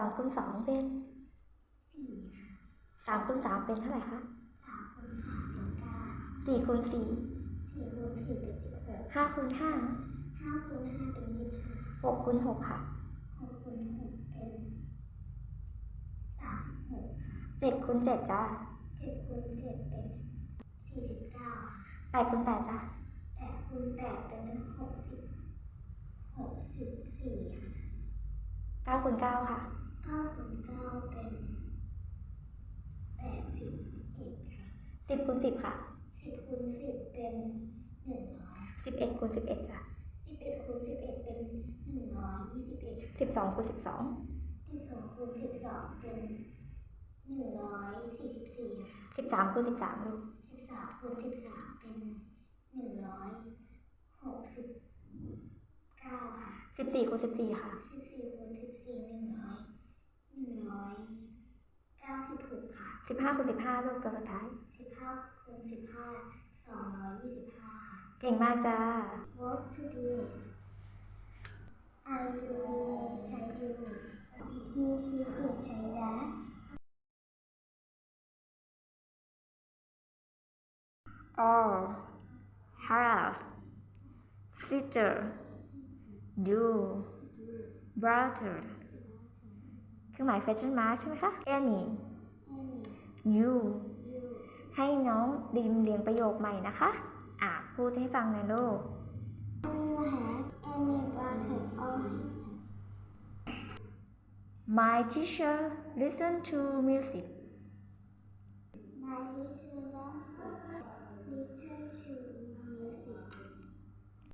สองคูณสองเป็นสี่ค่ะสามคูณสามเป็นเท่าไหร่คะสามคูณสามเป็นเก้าสี่คูณสี่สี่คูณสี่เป็นสิบหกห้าคูณห้าห้าคูณห้าเป็นยี่สิบห้าหกคูณหกค่ะหกคูณหกเป็นสามสิบหกค่ะเจ็ดคูณเจ็ดจ้าเจ็ดคูณเจ็ดเป็นสี่สิบเก้าค่ะแปดคูณแปดจ้าแปดคูณแปดเป็นหกสิบหกสิบสี่ค่ะเก้าคูณเก้าค่ะเก้าคูณเก้าเป็นแปดสิบเอ็ดค่ะสิบคูณสิบค่ะสิบคูณสิบเป็นหนึ่งร้อยค่ะสิบเอ็ดคูณสิบเอ็ดจ้าสิบเอ็ดคูณสิบเอ็ดเป็นหนึ่งร้อยยี่สิบเอ็ดค่ะสิบสองคูณสิบสองสิบสองคูณสิบสองเป็นหนึ่งร้อยสี่สิบสี่ค่ะสิบสามคูณสิบสามลูกสิบสามคูณสิบสามเป็นหนึ่งร้อยหกสิบเก้าค่ะสิบสี่คูณสิบสี่ค่ะสิบสี่คูณสิบสี่หนึ่งร้อยหนึ่งร้อยเก้าสิบหกค่ะ สิบห้าคูณสิบห้าลูกตัวสุดท้ายสิบห้าคูณสิบห้าสองร้อยยี่สิบห้าค่ะ เก่งมากจ้า What to do I do ใช้ do He she it ใช้ that all have sister do brother เครื่องหมาย question mark ใช่ไหมคะ any Any you you ให้น้องดิมเรียงประโยคใหม่นะคะ อะ พูดให้ฟังหน่อยลูก Do you have any brother or sister My teacher listen to music